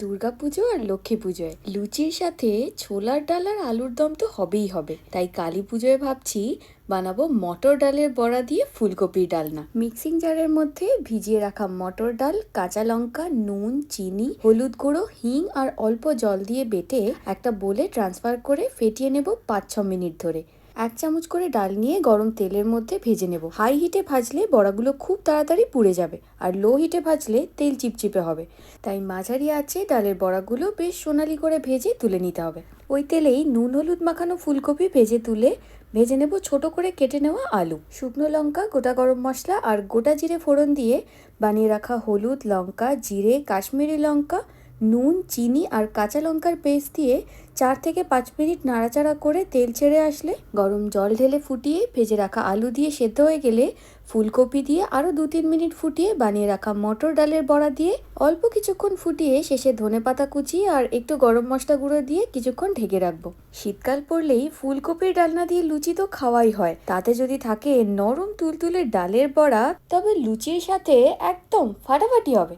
দুর্গাপুজো আর লক্ষ্মী পুজোয়। লুচির সাথে ছোলার ডাল আর আলুর দম তো হবেই হবে। তাই কালী পুজোয় ভাবছি বানাবো মটর ডালের বড়া দিয়ে ফুলকপির ডালনা মিক্সিং জারের মধ্যে ভিজিয়ে রাখা মটর ডাল, কাঁচা লঙ্কা, নুন, চিনি, হলুদ গুঁড়ো, হিং আর অল্প জল দিয়ে বেটে একটা বোলে ট্রান্সফার করে ফেটিয়ে নেব পাঁচ ছ মিনিট ধরে। এক চামচ করে ডাল নিয়ে গরম তেলের মধ্যে ভেজে নেব। হাই হিটে ভাজলে বড়াগুলো খুব তাড়াতাড়ি পুড়ে যাবে আর লো হিটে ভাজলে তেল চিপচিপে হবে। তাই মাঝারি আছে ডালের বড়াগুলো বেশ সোনালি করে ভেজে তুলে নিতে হবে। ওই তেলেই নুন, হলুদ মাখানো ফুলকপি ভেজে তুলে ভেজে নেব ছোট করে কেটে নেওয়া আলু। শুকনো লঙ্কা, গোটা গরম মশলা আর গোটা জিরে ফোড়ন দিয়ে বানিয়ে রাখা হলুদ, লঙ্কা, জিরে, কাশ্মীরি লঙ্কা নুন, চিনি আর কাঁচা লঙ্কার পেস্ট দিয়ে চার থেকে পাঁচ মিনিট নাড়াচাড়া করে তেল ছেড়ে আসলে গরম জল ঢেলে ফুটিয়ে ভেজে রাখা আলু দিয়ে সেদ্ধ হয়ে গেলে ফুলকপি দিয়ে আরও দু তিন মিনিট ফুটিয়ে বানিয়ে রাখা মটর ডালের বড়া দিয়ে অল্প কিছুক্ষণ ফুটিয়ে শেষে ধনে পাতা কুচি আর একটু গরম মশলা গুঁড়ো দিয়ে কিছুক্ষণ ঢেকে রাখব। শীতকাল পড়লেই ফুলকপির ডালনা দিয়ে লুচি তো খাওয়াই হয়। তাতে যদি থাকে নরম তুলতুলে ডালের বড়া, তবে লুচির সাথে একদম ফাটাফাটি হবে।